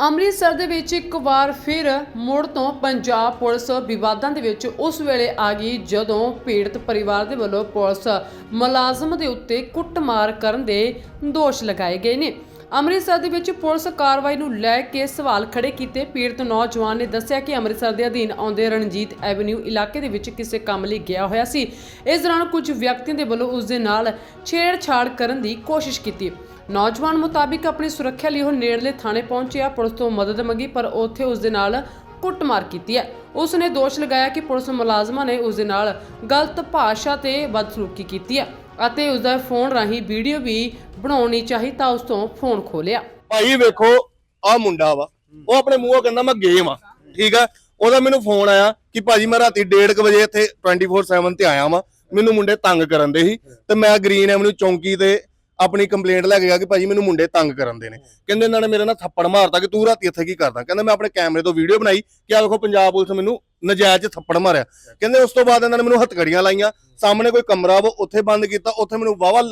ਅੰਮ੍ਰਿਤਸਰ ਦੇ ਵਿੱਚ ਇੱਕ ਵਾਰ ਫਿਰ ਮੁੜ ਤੋਂ ਪੰਜਾਬ ਪੁਲਿਸ ਵਿਵਾਦਾਂ ਦੇ ਵਿੱਚ ਉਸ ਵੇਲੇ ਆ ਗਈ ਜਦੋਂ ਪੀੜਤ ਪਰਿਵਾਰ ਦੇ ਵੱਲੋਂ ਪੁਲਿਸ ਮੁਲਾਜ਼ਮ ਦੇ ਉੱਤੇ ਕੁੱਟਮਾਰ ਕਰਨ ਦੇ ਦੋਸ਼ ਲਗਾਏ ਗਏ ਨੇ। ਅੰਮ੍ਰਿਤਸਰ ਦੇ ਵਿੱਚ ਪੁਲਿਸ ਕਾਰਵਾਈ ਨੂੰ ਲੈ ਕੇ ਸਵਾਲ ਖੜੇ ਕੀਤੇ। ਪੀੜਤ ਨੌਜਵਾਨ ਨੇ ਦੱਸਿਆ ਕਿ ਅੰਮ੍ਰਿਤਸਰ ਦੇ ਅਧੀਨ ਆਉਂਦੇ ਰਣਜੀਤ ਐਵਨਿਊ ਇਲਾਕੇ ਦੇ ਵਿੱਚ ਕਿਸੇ ਕੰਮ ਲਈ ਗਿਆ ਹੋਇਆ ਸੀ। ਇਸ ਦੌਰਾਨ ਕੁਝ ਵਿਅਕਤੀਆਂ ਦੇ ਵੱਲੋਂ ਉਸ ਦੇ ਨਾਲ ਛੇੜਛਾੜ ਕਰਨ ਦੀ ਕੋਸ਼ਿਸ਼ ਕੀਤੀ। ਨੌਜਵਾਨ ਮੁਤਾਬਿਕ ਆਪਣੀ ਸੁਰੱਖਿਆ ਲਈ ਉਹ ਨੇੜਲੇ ਥਾਣੇ ਪਹੁੰਚਿਆ। ਪੁਲਿਸ ਤੋਂ ਮਦਦ ਮੰਗੀ, ਪਰ ਉੱਥੇ ਉਸ ਦੇ ਨਾਲ ਕੁੱਟਮਾਰ ਕੀਤੀ ਹੈ। ਉਸ ਨੇ ਦੋਸ਼ ਲਗਾਇਆ ਕਿ ਪੁਲਿਸ ਮੁਲਾਜ਼ਮਾਂ ਨੇ ਉਸ ਦੇ ਨਾਲ ਗਲਤ ਭਾਸ਼ਾ ਤੇ ਬਦਸਲੂਕੀ ਕੀਤੀ ਹੈ। ਅਤੇ ਉਸ ਦਾ ਫੋਨ ਰਾਹੀਂ ਵੀਡੀਓ ਵੀ ਬਣਾਉਣੀ ਚਾਹੀ ਤਾਂ ਉਸ ਤੋਂ ਫੋਨ ਖੋਲਿਆ ਭਾਈ ਵੇਖੋ ਆ ਮੁੰਡਾ ਵਾ। ਉਹ ਆਪਣੇ ਮੂੰਹੋਂ ਕਹਿੰਦਾ, ਮੈਂ ਗੇਮ ਆ। ਠੀਕ ਆ? ਉਹਦਾ ਮੈਨੂੰ ਫੋਨ ਆਇਆ ਕਿ ਭਾਜੀ ਮੈਂ ਰਾਤੀ 1:30 ਵਜੇ ਇੱਥੇ 24/7 ਤੇ ਆਇਆ ਵਾਂ। ਮੈਨੂੰ ਮੁੰਡੇ ਤੰਗ ਕਰਨ ਦੇ ਸੀ ਤੇ ਮੈਂ ਗ੍ਰੀਨ ਐਵਨਿਊ ਚੌਂਕੀ ਤੇ ਆਪਣੀ ਕੰਪਲੇਂਟ ਲੈ ਕੇ ਗਿਆ ਕਿ ਭਾਜੀ ਮੈਨੂੰ ਮੁੰਡੇ ਤੰਗ ਕਰਨ ਦੇ ਨੇ। ਕਹਿੰਦੇ, ਇਹਨਾਂ ਨੇ ਮੇਰੇ ਨਾਲ ਥੱਪੜ ਮਾਰਤਾ ਕਿ ਤੂੰ ਰਾਤੀ ਇੱਥੇ ਕੀ ਕਰਦਾ? ਕਹਿੰਦਾ, ਮੈਂ ਆਪਣੇ ਕੈਮਰੇ ਤੋਂ ਵੀਡੀਓ ਬਣਾਈ ਕਿ ਆ ਵੇਖੋ, ਪੰਜਾਬ ਪੁਲਿਸ ਮੈਨੂੰ ਨਜਾਇਜ਼ 'ਚ ਥੱਪੜ ਮਾਰਿਆ। ਕਹਿੰਦੇ, ਉਸ ਤੋਂ ਬਾਅਦ ਇਹਨਾਂ ਨੇ ਮੈਨੂੰ ਹੱਥਕੜੀਆਂ ਲਾਈਆਂ। ਸਾਹਮਣੇ ਕੋਈ ਕਮਰਾ ਵਾ, ਉੱਥੇ ਬੰਦ ਕੀਤਾ, ਉੱਥੇ ਮੈਨੂੰ ਵਾਵਾ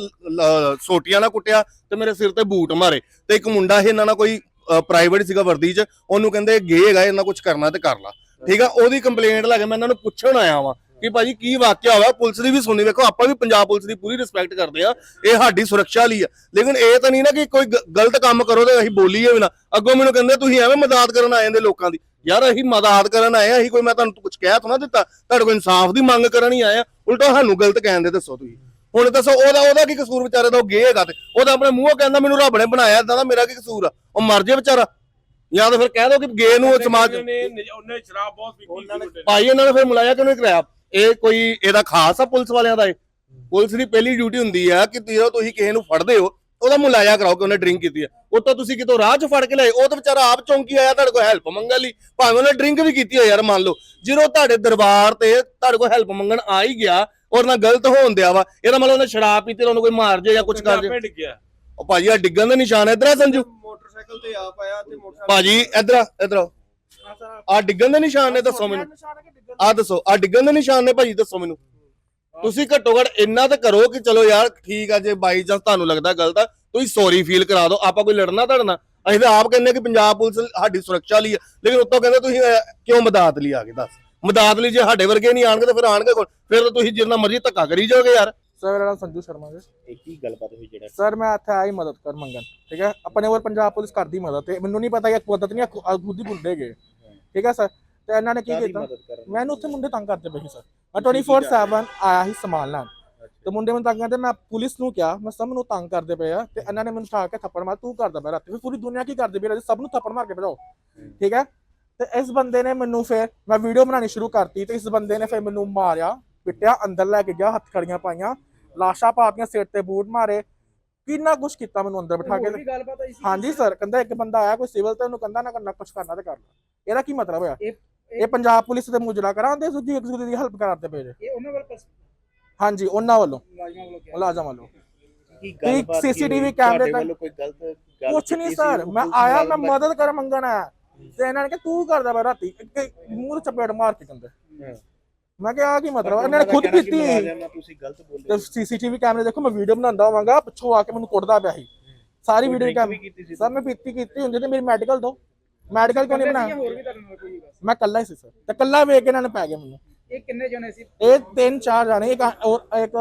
ਸੋਟੀਆਂ ਨਾਲ ਕੁੱਟਿਆ ਤੇ ਮੇਰੇ ਸਿਰ ਤੇ ਬੂਟ ਮਾਰੇ ਤੇ ਇੱਕ ਮੁੰਡਾ ਇਹਨਾਂ ਨਾਲ ਕੋਈ ਪ੍ਰਾਈਵੇਟ ਸੀਗਾ ਵਰਦੀ 'ਚ, ਉਹਨੂੰ ਕਹਿੰਦੇ ਗੇ ਹੈਗਾ, ਇਹਨਾਂ ਕੁਝ ਕਰਨਾ ਤੇ ਕਰ ਲਾ। ਠੀਕ ਆ, ਉਹਦੀ ਕੰਪਲੇਂਟ ਲੈ ਕੇ ਮੈਂ ਇਹਨਾਂ ਨੂੰ ਪੁੱਛਣ ਆਇਆ ਵਾਂ ਕਿ ਭਾਜੀ ਕੀ ਵਾਕਿਆ ਹੋਇਆ, ਪੁਲਿਸ ਦੀ ਵੀ ਸੁਣੀ, ਵੇਖੋ ਆਪਾਂ ਵੀ ਪੰਜਾਬ ਪੁਲਿਸ ਦੀ ਪੂਰੀ ਰਿਸਪੈਕਟ ਕਰਦੇ ਆ, ਇਹ ਸਾਡੀ ਸੁਰੱਖਿਆ ਲਈ ਆ। ਲੇਕਿਨ ਇਹ ਤਾਂ ਨਹੀਂ ਨਾ ਕਿ ਕੋਈ ਗਲਤ ਕੰਮ ਕਰੋ ਤੇ ਅਸੀਂ ਬੋਲੀਏ ਵੀ ਨਾ। ਅੱਗੋਂ ਮੈਨੂੰ ਕਹਿੰਦੇ ਤੁਸੀਂ ਐਵੇਂ ਮਦਦ ਕਰਨ ਆਏ ਜਾਂਦੇ ਲੋਕਾਂ ਦੀ। ਯਾਰ ਅਸੀਂ ਮਦਦ ਕਰਨ ਆਏ ਆ, ਅਸੀਂ ਕੋਈ, ਮੈਂ ਤੁਹਾਨੂੰ ਕੁਝ ਕਹਿ ਤਾਂ ਨਾ ਦਿੱਤਾ, ਤੁਹਾਡੇ ਕੋਲ ਇਨਸਾਫ ਦੀ ਮੰਗ ਕਰਨ ਹੀ ਆਏ ਆ। ਉਲਟਾ ਸਾਨੂੰ ਗਲਤ ਕਹਿੰਦੇ ਦੱਸੋ ਤੁਸੀਂ। ਹੁਣ ਦੱਸੋ ਉਹਦਾ ਉਹਦਾ ਕੀ ਕਸੂਰ ਵਿਚਾਰੇ ਦਾ? ਉਹ ਗੇ ਹੈਗਾ ਤੇ। ਉਹਦਾ ਆਪਣੇ ਮੂੰਹੋਂ ਕਹਿੰਦਾ ਮੈਨੂੰ ਰੱਬ ਨੇ ਬਣਾਇਆ ਇਦਾਂ ਦਾ ਮੇਰਾ ਕੀ ਕਸੂਰ ਆ? ਉਹ ਮਰ ਜੇ ਵਿਚਾਰਾ। ਜਾਂ ਤਾਂ ਫਿਰ ਕਹਿ ਦੋ ਕਿ ਗੇ ਨੂੰ ਸਮਾਜ ਨੇ ਉਹਨੇ ਸ਼ਰਾਬ ਬਹੁਤ ਪੀਤੀ। ਭਾਈ ਇਹਨਾਂ ਨੇ ਫਿਰ ਮੁਲਾਇਆ ਕਿਉਂ ਨਹੀਂ ਕਰਾਇਆ ਇਹ ਕੋਈ ਇਹਦਾ ਖਾਸ ਆ ਪੁਲਿਸ ਵਾਲਿਆਂ ਦਾ ਇਹ। ਪੁਲਿਸ ਦੀ ਪਹਿਲੀ ਡਿਊਟੀ ਹੁੰਦੀ ਆ ਕਿ ਜਦੋਂ ਤੁਸੀਂ ਕਿਸੇ ਨੂੰ ਫੜਦੇ ਹੋ ਉਹਦਾ ਮੁਲਾਇਆ ਕਰਾਓ ਕਿ ਉਹਨੇ ਡਰਿੰਕ ਕੀਤੀ ਆ। ਉਹ ਤਾਂ ਤੁਸੀਂ ਕਿਤੋਂ ਰਾਹ 'ਚ ਫੜ ਕੇ ਲਿਆਏ। ਉਹ ਤਾਂ ਵਿਚਾਰਾ ਆਪ ਚੌਂਕੀ ਆਇਆ ਤੁਹਾਡੇ ਕੋਲ ਹੈਲਪ ਮੰਗਣ ਲਈ। ਭਾਵੇਂ ਉਹਨੇ ਡਰਿੰਕ ਵੀ ਕੀਤੀ ਹੋ ਯਾਰ ਮੰਨ ਲਓ। ਜਦੋਂ ਤੁਹਾਡੇ ਦਰਬਾਰ ਤੇ ਤੁਹਾਡੇ ਕੋਲ ਹੈਲਪ ਮੰਗਣ ਆ ਹੀ ਗਿਆ ਔਰ ਨਾ ਗਲਤ ਹੋਣ ਦਿਆ ਵਾ। ਇਹਦਾ ਮਤਲਬ ਉਹਨੇ ਸ਼ਰਾਬ ਪੀਤੀ ਤੇ ਉਹਨੂੰ ਕੋਈ ਮਾਰ ਜੇ ਜਾਂ ਕੁਝ ਕਰ ਜੇ। ਉਹ ਭਾਜੀ ਆ ਡਿੱਗਣ ਦਾ ਨਿਸ਼ਾਨ ਇਧਰ ਆ ਸੰਜੂ। ਮੋਟਰਸਾਈਕਲ ਤੇ ਆਪ ਆਇਆ ਤੇ ਮੋਟਰਸਾਈਕਲ ਭਾਜੀ ਇਧਰ ਆ ਇਧਰ ਆ। ਆ ਡਿੱਗਣ ਦੇ ਨਿਸ਼ਾਨ ਨੇ ਦੱਸੋ ਮੈਨੂੰ। ਆ ਦੱਸੋ ਆ ਡਿੱਗਣ ਦੇ ਨਿਸ਼ਾਨ ਨੇ ਭਾਜੀ ਦੱਸੋ ਮੈਨੂੰ। ਤੁਸੀਂ ਘੱਟੋ ਘੱਟ ਇੰਨਾ ਤਾਂ ਕਰੋ ਕਿ ਚਲੋ ਯਾਰ ਠੀਕ ਆ ਜੇ ਬਾਈ ਚਾਂਸ ਤੁਹਾਨੂੰ ਲੱਗਦਾ ਗਲਤ ਆ ਤੁਸੀਂ ਸੌਰੀ ਫੀਲ ਕਰਾ ਦਿਓ ਆਪਾਂ ਕੋਈ ਲੜਨਾ ਧੜਨਾ ਅਸੀਂ ਤਾਂ ਆਪ ਕਹਿੰਦੇ ਕਿ ਪੰਜਾਬ ਪੁਲਿਸ ਸਾਡੀ ਸੁਰੱਖਿਆ ਲਈ ਆ। ਲੇਕਿਨ ਉੱਤੋਂ ਕਹਿੰਦੇ ਤੁਸੀਂ ਕਿਉਂ ਮਦਦ ਲਈ ਆ ਗਏ? ਦੱਸ। ਮਦਦ ਲਈ ਜੇ ਸਾਡੇ ਵਰਗੇ ਨਹੀਂ ਆਣਗੇ ਤਾਂ ਫਿਰ ਆਣਗੇ ਕੋਲ ਫਿਰ ਤਾਂ ਤੁਸੀਂ ਜਿੰਨਾ ਮਰਜ਼ੀ ਧੱਕਾ ਕਰੀ ਜਾਓਗੇ ਯਾਰ। ਸਰ ਮੇਰਾ ਨਾਮ ਸੰਜੂ ਸ਼ਰਮਾ ਜੀ ਇਹ ਕੀ ਗੱਲਬਾਤ ਹੋਈ ਜਿਹੜਾ? ਸਰ ਮੈਂ ਇੱਥੇ ਆਈ ਮਦਦ ਕਰ ਮੰਗਣ ਠੀਕ ਹੈ? ਆਪਣੇ ਵੱਲ ਪੰਜਾਬ ਪੁਲਿਸ ਕਰਦੀ ਮਦਦ ਤੇ ਮੈਨੂੰ ਨਹੀਂ ਪਤਾ ਕਿ ਮਦਦ ਨਹੀਂ ਆ ਖੁਦ ਹੀ ਮੁੰਡੇ ਗਏ ਠੀਕ ਹੈ ਸਰ ਤੇ ਇਹਨਾਂ ਨੇ ਕੀ ਕੀਤਾ? ਮੈਨੂੰ ਉੱਥੇ ਮੁੰਡੇ ਤੰਗ ਕਰਦੇ ਪਏ ਸੀ ਸਰ ਮੈਂ 24/7 ਆਇਆ ਸੀ ਸਮਾਨ ਲੈਣ ਤੇ ਮੁੰਡੇ ਮੈਨੂੰ ਤੰਗ ਕਰਦੇ ਮੈਂ ਪੁਲਿਸ ਨੂੰ ਕਿਹਾ ਮੈਂ ਸਭ ਨੂੰ ਤੰਗ ਕਰਦੇ ਪਏ ਆ ਤੇ ਇਹਨਾਂ ਨੇ ਮੈਨੂੰ ਠਾ ਕੇ ਥੱਪੜ ਮਾਰ ਤੂੰ ਕਰਦਾ ਪਿਆ ਰਾਤੀ। ਫਿਰ ਪੂਰੀ ਦੁਨੀਆ ਕੀ ਕਰਦੀ ਪਈ ਰਾਤੀ? ਸਭ ਨੂੰ ਥੱਪੜ ਮਾਰ ਕੇ ਭਜਾਓ। ਠੀਕ ਹੈ? ਤੇ ਇਸ ਬੰਦੇ ਨੇ ਮੈਨੂੰ ਫਿਰ ਮੈਂ ਵੀਡੀਓ ਬਣਾਉਣੀ ਸ਼ੁਰੂ ਕਰਤੀ ਤੇ ਇਸ ਬੰਦੇ ਨੇ ਫਿਰ ਮੈਨੂੰ ਮਾਰਿਆ ਪਿੱਟਿਆ ਅੰਦਰ ਲੈ ਕੇ ਗਿਆ ਹੱਥ ਖੜੀਆਂ ਪਾਈਆਂ ਲਾਸ਼ਾਂ ਪਾਤੀਆਂ ਸਿਰ ਤੇ ਬੂਟ ਮਾਰੇ। ਕਿੰਨਾ ਕੁਛ ਕੀਤਾ ਮੈਨੂੰ ਅੰਦਰ ਬਿਠਾ ਕੇ ਹਾਂਜੀ ਸਰ ਕਹਿੰਦਾ ਇੱਕ ਬੰਦਾ ਆਇਆ ਕੋਈ ਸਿਵਲ ਤੇ ਉਹਨੂੰ ਕਹਿੰਦਾ ਨਾ ਕਰਨਾ ਕੁਛ ਕਰਨਾ ਤੇ ਕਰ ਲੈ। ਇਹਦਾ ਕੀ ਮਤਲਬ ਹੋਇਆ? ਇਹ- ਪੰਜਾਬ ਪੁਲਿਸ ਦੇ ਮੁਜਰਾ ਕਰਾਂਦੇ ਸੁੱਧੀ ਇੱਕ ਦੂਜੇ ਦੀ ਹੈਲਪ ਕਰਾਉਂਦੇ ਪਏ ਜੇ। ਇਹ ਉਹਨਾਂ ਵੱਲ ਹਾਂਜੀ ਉਹਨਾਂ ਵੱਲੋਂ। ਮੁਲਾਜ਼ਮਾਂ ਵੱਲੋਂ ਕਿਹਾ ਮੁਲਾਜ਼ਮ ਵੱਲੋਂ। ਕੀ ਗੱਲਬਾਤ ਕੀ ਹੋਈ? ਕੈਮਰੇ ਤੱਕ- ਕੋਈ ਗਲਤ ਗੱਲ ਕੁਛ ਨਹੀਂ ਸਰ ਮੈਂ ਆਇਆ ਮੈਂ ਮਦਦ ਕਰ ਮੰਗਣ ਆਇਆ। ਤੇ ਇਹਨਾਂ ਨੇ ਕਿਹਾ ਤੂੰ ਕਰਦਾ ਪਿਆ ਰਾਤੀ। ਮੂੰਹ ਤੇ ਚਪੇੜ ਮਾਰ ਕੇ ਕਹਿੰਦੇ। ਮੈਂ ਕਿਹਾ ਆ ਕੀ ਮਤਲਬ? ਇਹਨਾਂ ਨੇ ਖੁਦ ਪੀਤੀ ਤੁਸੀਂ ਗਲਤ ਬੋਲੇ ਸੀਸੀਟੀਵੀ ਕੈਮਰੇ ਦੇਖੋ ਮੈਂ ਵੀਡੀਓ ਬਣਾਉਂਦਾ ਹੋਵਾਂਗਾ ਪਿੱਛੋਂ ਆ ਕੇ ਮੈਨੂੰ ਕੁੱਟਦਾ ਪਿਆ ਸੀ। ਸਾਰੀ ਵੀਡੀਓ ਕੈਮ ਕੀਤੀ ਸੀ ਸਰ ਮੈਂ ਪੀਤੀ ਕੀਤੀ ਹੁੰਦੀ ਤੇ ਮੇਰੀ ਮੈਡੀਕਲ ਦੋ। ਮੈਡੀਕਲ ਕਿਉਂ ਨਹੀਂ ਵੀ ਬਸ ਮੈਂ ਕੱਲਾ ਹੀ ਸੀ ਸਰ। ਤੇ ਕੱਲਾ ਵੇਖ ਕੇ ਇਹਨਾਂ ਨੇ ਪੈ ਗਏ ਮੈਨੂੰ। ਇਹ ਕਿੰਨੇ ਜਣੇ ਸੀ? ਇਹ ਤਿੰਨ ਚਾਰ ਜਾਣੇ ਇੱਕ ਔਰ ਇੱਕ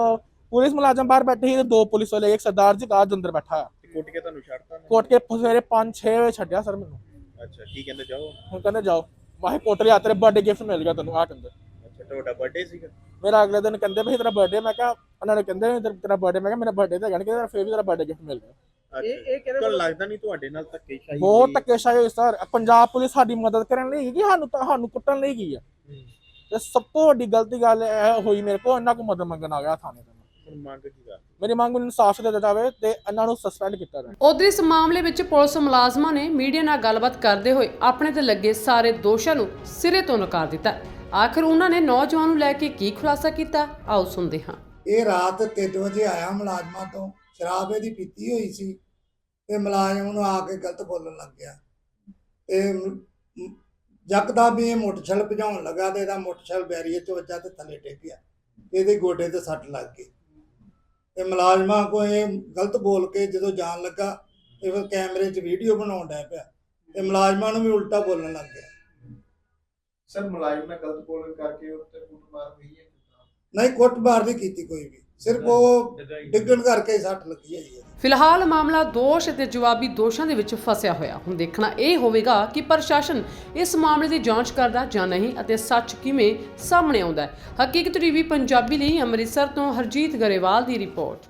ਪੁਲਿਸ ਮੁਲਾਜ਼ਮ ਬਾਹਰ ਬੈਠੇ ਸੀ ਤੇ ਦੋ ਪੁਲਿਸ ਵਾਲੇ ਇੱਕ ਸਰਦਾਰ ਜੀ ਕਾਜ ਅੰਦਰ ਬੈਠਾ ਆ ਕੁੱਟ ਕੇ ਤੁਹਾਨੂੰ ਛੱਡਤਾ ਕੋਟ ਕੇ ਸਵੇਰੇ 5-6 ਵਜੇ ਛੱਡਿਆ ਸਰ ਮੈਨੂੰ। ਅੱਛਾ ਕੀ ਕਹਿੰਦੇ ਜਾਓ? ਹੁਣ ਕਹਿੰਦੇ ਜਾਓ। ਵਾਹੇ ਕੋਟਰੀ ਆ ਤੇਰੇ ਬਰਥਡੇ ਗਿਫਟ ਮਿਲ ਗਿਆ ਤੈਨੂੰ ਆ ਕਹਿੰਦੇ। ਅੱਛਾ ਤੁਹਾਡਾ ਬਰਥਡੇ ਸੀਗਾ? ਮੇਰਾ ਅਗਲੇ ਦਿਨ ਕਹਿੰਦੇ ਵੀ ਤੇਰਾ ਬਰਥਡੇ ਮੈਂ ਕਿਹਾ ਉਹਨਾਂ ਨੇ ਕਹਿੰਦੇ ਵੀ ਤੇਰਾ ਬਰਥਡੇ ਮੈਂ ਕਿਹਾ ਮੇਰਾ ਬਰਥਡੇ ਤਾਂ ਕਹਿੰਦੇ ਫੇਰ ਵੀ ਤੇਰਾ ਬਰਥਡੇ ਗਿਫਟ ਮਿਲ ਗਿਆ। ਇਹ ਇਹ ਕਿਹਦੇ ਤੁਹਾਨੂੰ ਲੱਗਦਾ ਨਹੀਂ ਤੁਹਾਡੇ ਨਾਲ ਧੱਕੇਸ਼ਾਹੀ ਬਹੁਤ ਧੱਕੇਸ਼ਾਹੀ ਹੋਈ ਸਰ। ਪੰਜਾਬ ਪੁਲਿਸ ਸਾਡੀ ਮਦਦ ਕਰਨ ਲਈ ਕਿ ਸਾਨੂੰ ਤਾਂ ਸਾਨੂੰ ਕੁੱਟਣ ਲਈ ਕੀ ਆ। ਤੇ ਸਭ ਤੋਂ ਵੱਡੀ ਗਲਤੀ ਗੱਲ ਇਹ ਹੋਈ ਮੇਰੇ ਕੋਲ ਇਹਨਾਂ ਕੋ ਮਦਦ ਮੰਗਣ ਆ ਗਿਆ ਥਾਣੇ ਤੇ। ਮੈਂ। ਹੁਣ ਮੰਗ ਕੀ ਕਰ? ਮੇਰੀ ਮੰਗ ਨੂੰ ਇਨਸਾਫ ਦਿੱਤਾ ਜਾਵੇ ਤੇ ਇਹਨਾਂ ਨੂੰ ਸਸਪੈਂਡ ਕੀਤਾ ਜਾਵੇ। ਉਧਰ ਇਸ ਮਾਮਲੇ ਵਿੱਚ ਪੁਲਿਸ ਮੁਲਾਜ਼ਮਾਂ ਨੇ ਮੀਡੀਆ ਨਾਲ ਗੱਲਬਾਤ ਕਰਦੇ ਹੋਏ ਆਪਣੇ ਤੇ ਲੱਗੇ ਸਾਰੇ ਦੋਸ਼ਾਂ ਨੂੰ ਸਿਰੇ ਤੋਂ ਨਕਾਰ ਦਿੱਤਾ। ਆਖਰ ਉਹਨਾਂ ਨੇ ਨੌਜਵਾਨ ਨੂੰ ਲੈ ਕੇ ਕੀ ਖੁਲਾਸਾ ਕੀਤਾ? ਆਓ ਸੁਣਦੇ ਹਾਂ। ਇਹ ਰਾਤ 3 ਵਜੇ ਆਇਆ ਮੁਲਾਜ਼ਮਾਂ ਤੋਂ ਸ਼ਰਾਬ ਇਹਦੀ ਪੀਤੀ ਹੋਈ ਸੀ ਤੇ ਮੁਲਾਜ਼ਮ ਨੂੰ ਆ ਕੇ ਗਲਤ ਬੋਲਣ ਲੱਗ ਗਿਆ। ਤੇ ਯਕਦਮ ਵੀ ਇਹ ਮੋਟਰਸਾਈਕਲ ਭਜਾਉਣ ਲੱਗਾ ਤੇ ਇਹਦਾ ਮੋਟਰਸਾਈਕਲ ਬੈਰੀਅਰ 'ਚ ਵੱਜਾ ਤੇ ਥੱਲੇ ਡਿੱਗ ਗਿਆ। ਇਹਦੇ ਗੋਡੇ ਤੇ ਸੱਟ ਲੱਗ ਗਈ। ਤੇ ਮੁਲਾਜ਼ਮਾਂ ਕੋ ਇਹ ਗਲਤ ਬੋਲ ਕੇ ਜਦੋਂ ਜਾਣ ਲੱਗਾ ਇਹ ਫਿਰ ਕੈਮਰੇ 'ਚ ਵੀਡੀਓ ਬਣਾਉਣ ਡਿਆ ਪਿਆ। ਤੇ ਮੁਲਾਜ਼ਮਾਂ ਨੂੰ ਵੀ ਉਲਟਾ ਬੋਲਣ ਲੱਗ ਗਿਆ। ਸਰ ਮੁਲਾਜ਼ਮ ਗਲਤ ਬੋਲਣ ਕਰਕੇ ਉੱਤੇ ਕੁੱਟਮਾਰ ਹੋਈ ਹੈ ਨਹੀਂ ਕੁੱਟਮਾਰ ਨਹੀਂ ਕੀਤੀ ਕੋਈ ਵੀ। ਸਿਰਫ ਉਹ ਡਿੱਗਣ ਕਰਕੇ ਸੱਟ ਲੱਗੀ ਹੈ ਜੀ। ਫਿਲਹਾਲ ਮਾਮਲਾ ਦੋਸ਼ ਅਤੇ ਜਵਾਬੀ ਦੋਸ਼ਾਂ ਦੇ ਵਿੱਚ ਫਸਿਆ ਹੋਇਆ। ਹੁਣ ਦੇਖਣਾ ਇਹ ਹੋਵੇਗਾ ਕਿ ਪ੍ਰਸ਼ਾਸਨ ਇਸ ਮਾਮਲੇ ਦੀ ਜਾਂਚ ਕਰਦਾ ਜਾਂ ਨਹੀਂ ਅਤੇ ਸੱਚ ਕਿਵੇਂ ਸਾਹਮਣੇ ਆਉਂਦਾ ਹੈ। ਹਕੀਕਤ ਟੀਵੀ ਪੰਜਾਬੀ ਲਈ ਅੰਮ੍ਰਿਤਸਰ ਤੋਂ ਹਰਜੀਤ ਗਰੇਵਾਲ ਦੀ ਰਿਪੋਰਟ।